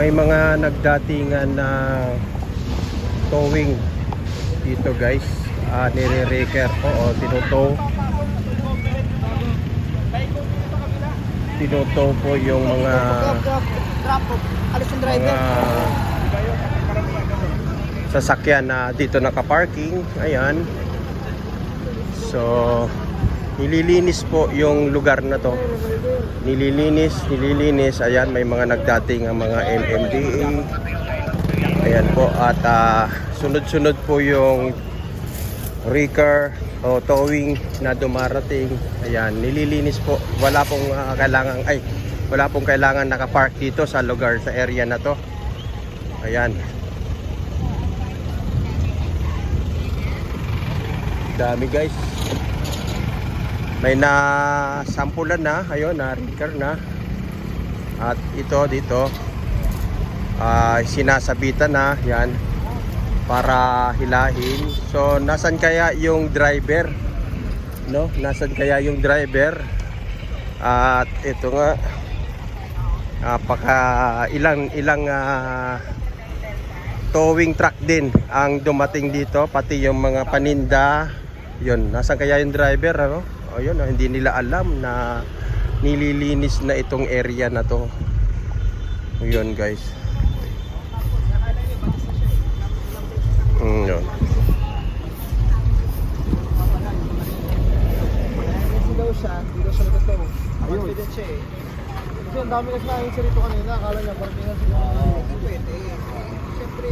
may mga nagdatingan na towing dito guys. Uh, nire-raker po o tinutow. Tinutow po yung mga mga sasakyan na dito nakaparking. Ayan. So nililinis po yung lugar na to. Nililinis nililinis. Ayan may mga nagdating ang mga MMDA ayan po at ah, sunod-sunod po yung Ricker o towing na dumarating. Ayan nililinis po. Wala pong ah, kailangan ay wala pong kailangan nakapark dito sa lugar sa area na to. Ayan. Dami guys may na sampulan na ayun na Ricker na. At ito dito ah, sinasabitan na yan para hilahin. So nasan kaya yung driver? No? Nasan kaya yung driver? At ito nga napaka ilang ilang ah, towing truck din ang dumating dito pati yung mga paninda. Yun nasan kaya yung driver ano o yun oh, hindi nila alam na nililinis na itong area na to yun guys mm, yun. Ayun. Kasi ang dami kasi nakikita siya rito kanina. Akala niya parking lang sila. Hindi pwede. Siyempre,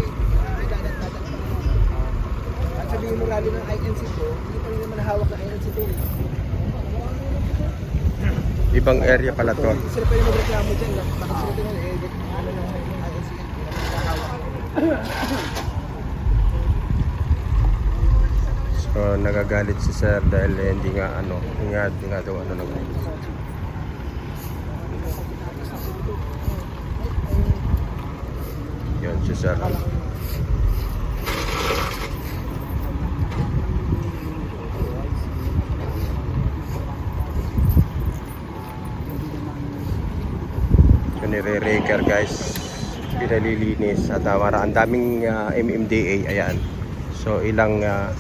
may dadat-dadat pa naman. At sabihin mo rally ng INC to, hindi pa rin naman hawak ng INC to. Ibang area pala to pa yung magreklamo dyan. Bakit sila tingnan eh, ano ng hawak. so nagagalit si sir dahil hindi nga ano hindi nga, hindi nga daw ano nag yun si sir So nire-raker guys. Pinalilinis at uh, mara- ang daming ah, MMDA ayan. So ilang ah,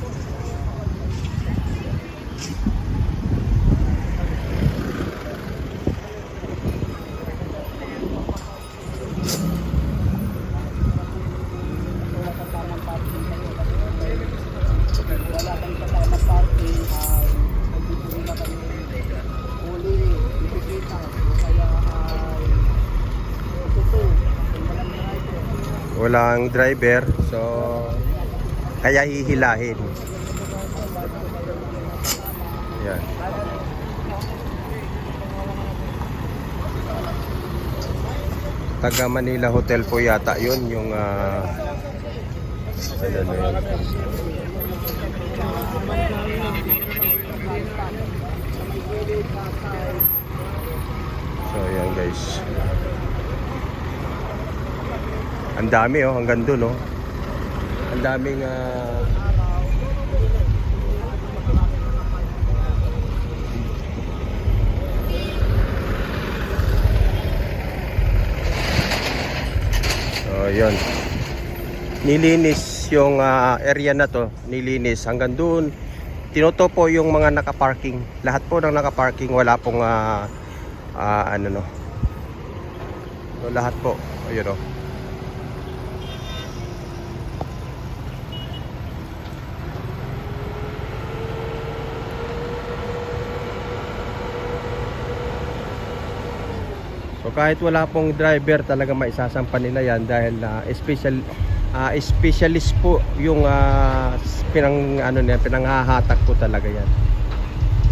walang driver so kaya hihilahin. Yan taga Manila Hotel po yata yun yung ah, ano yun. so yan guys ang dami oh, hanggang doon oh. Ang daming ah, So, yun. Nilinis yung ah, area na to, nilinis hanggang doon. Tinoto po yung mga nakaparking. Lahat po ng nakaparking wala pong ah, ah, ano no. So, lahat po. Ayun oh. So kahit wala pong driver talaga maisasampa nila yan dahil na special ah, specialist po yung ah, pinang ano niya pinanghahatak po talaga yan.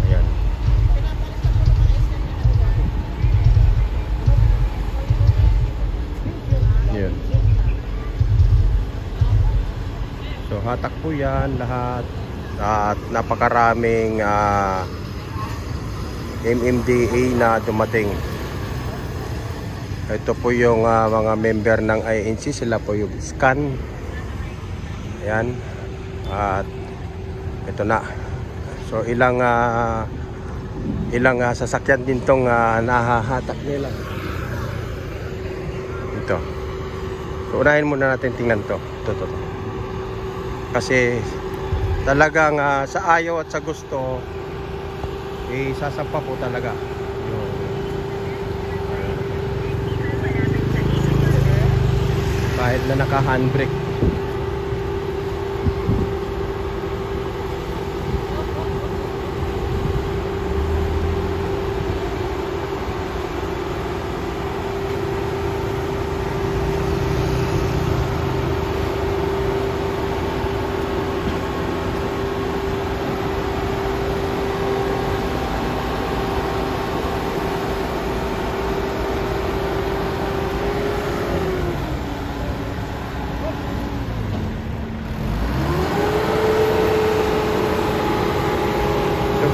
Ayan. So hatak po yan lahat at napakaraming ah, MMDA na dumating. Ito po yung ah, mga member ng INC, sila po yung scan. Ayan. At ito na. So ilang ah, ilang ah, sasakyan din tong ah, nahahatak nila. Ito. So, unahin muna natin tingnan to. Ito, ito, ito. Kasi talagang ah, sa ayaw at sa gusto, eh, sasampa po talaga. Yung, kahit na naka handbrake.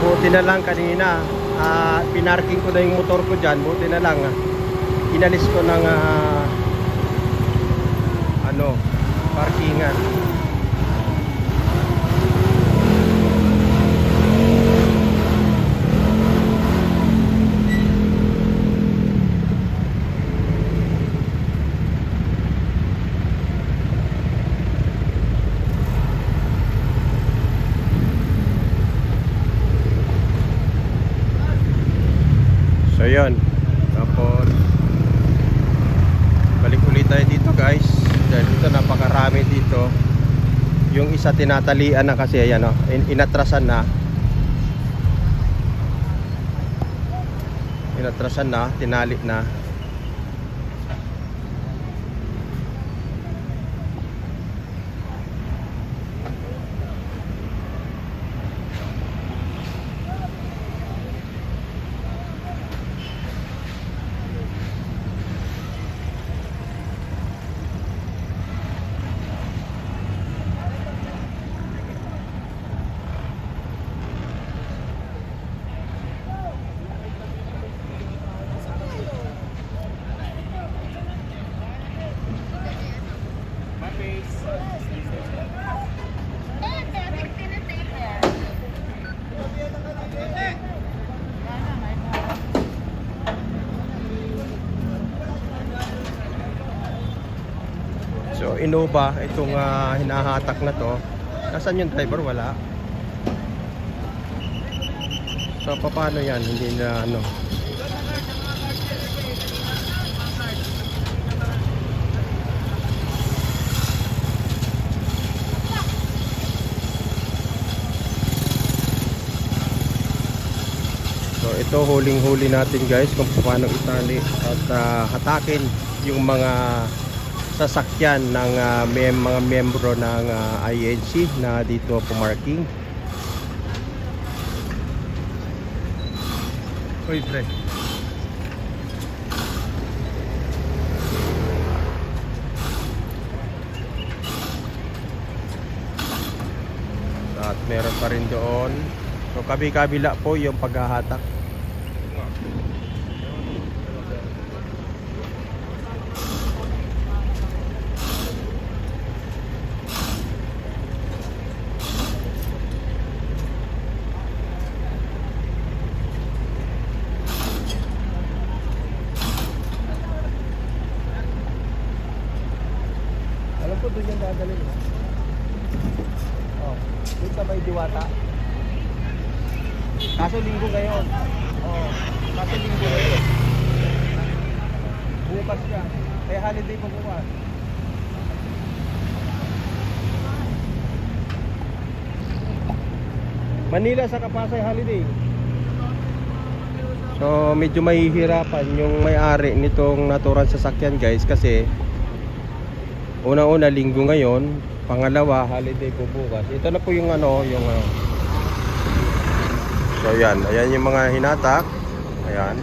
So, buti na lang kanina, ah, pinarking ko na yung motor ko dyan, buti na lang, ah, inalis ko ng ah, ano, parkingan. So yun. Tapos balik ulit tayo dito guys. Dahil dito napakarami dito. Yung isa tinatalian na kasi ayan oh, in- inatrasan na. Inatrasan na, tinali na. So Innova itong ah, hinahatak na to. Nasaan yung driver? Wala. So paano yan? Hindi na ano. So ito huling-huli natin guys kung paano itali at ah, hatakin yung mga sasakyan ng ah, mem- mga membro ng ah, INC na dito pumarking. Uy, pre. At meron pa rin doon. So kabi-kabila po yung paghahatak. Doon yung dadalhin. Oh, doon sa may diwata. Kaso linggo ngayon. Oh, kaso linggo ngayon. Bukas ka. Kaya holiday pa bukas. Manila sa Kapasay holiday. So medyo mahihirapan yung may-ari nitong naturang sasakyan guys kasi Unang-una linggo ngayon, pangalawa holiday po bukas. Ito na po yung ano, yung ano. So ayan, ayan yung mga hinatak. Ayan.